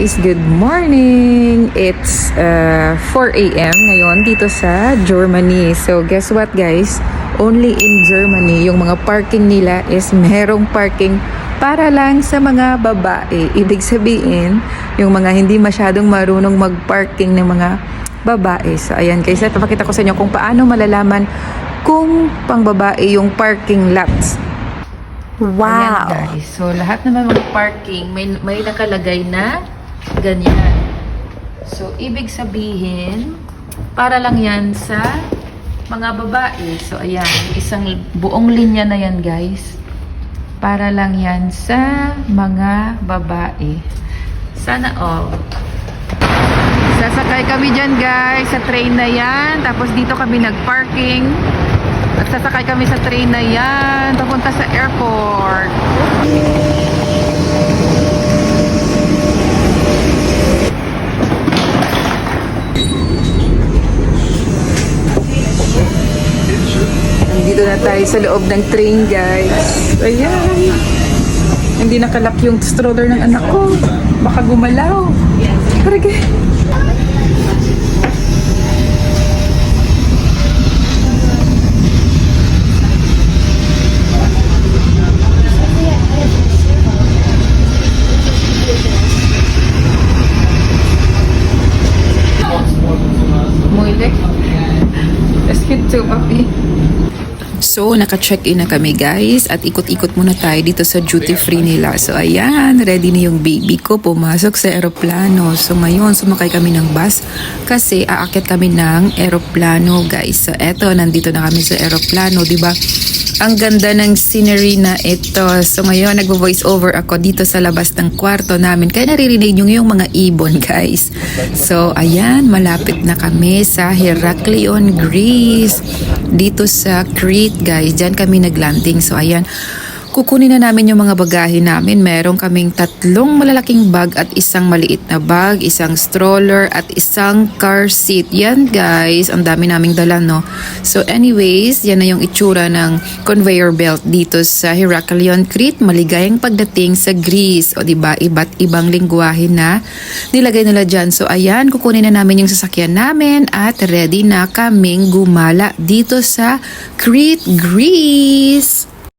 guys! Good morning! It's uh, 4 a.m. ngayon dito sa Germany. So guess what guys? Only in Germany, yung mga parking nila is merong parking para lang sa mga babae. Ibig sabihin, yung mga hindi masyadong marunong mag-parking ng mga babae. So ayan guys, pakita ko sa inyo kung paano malalaman kung pang babae yung parking lots. Ayan Wow. guys. So lahat naman mga parking may may nakalagay na ganyan. So ibig sabihin para lang 'yan sa mga babae. So ayan, isang buong linya na 'yan guys. Para lang 'yan sa mga babae. Sana all. Sasakay kami dyan guys sa train na yan. Tapos dito kami nag-parking. At sasakay kami sa train na yan. Papunta sa airport. Nandito na tayo sa loob ng train guys. Ayan. Hindi nakalak yung stroller ng anak ko. Baka gumalaw. Karage. Muy lek. Es gibt so, papi. So, naka-check-in na kami guys at ikot-ikot muna tayo dito sa duty free nila. So, ayan, ready na yung baby ko pumasok sa eroplano. So, ngayon, sumakay kami ng bus kasi aakyat kami ng eroplano guys. So, eto, nandito na kami sa eroplano, di ba? Ang ganda ng scenery na ito. So, ngayon, nagvo-voice over ako dito sa labas ng kwarto namin. Kaya naririnig nyo yung mga ibon guys. So, ayan, malapit na kami sa Heraklion, Greece. Dito sa Crete guys. Diyan kami naglanding. So ayan, kukunin na namin yung mga bagahe namin. Meron kaming tatlong malalaking bag at isang maliit na bag, isang stroller at isang car seat. Yan guys, ang dami naming dala no. So anyways, yan na yung itsura ng conveyor belt dito sa Heraklion, Crete. Maligayang pagdating sa Greece. O diba, iba't ibang lingwahe na nilagay nila dyan. So ayan, kukunin na namin yung sasakyan namin at ready na kaming gumala dito sa Crete, Greece.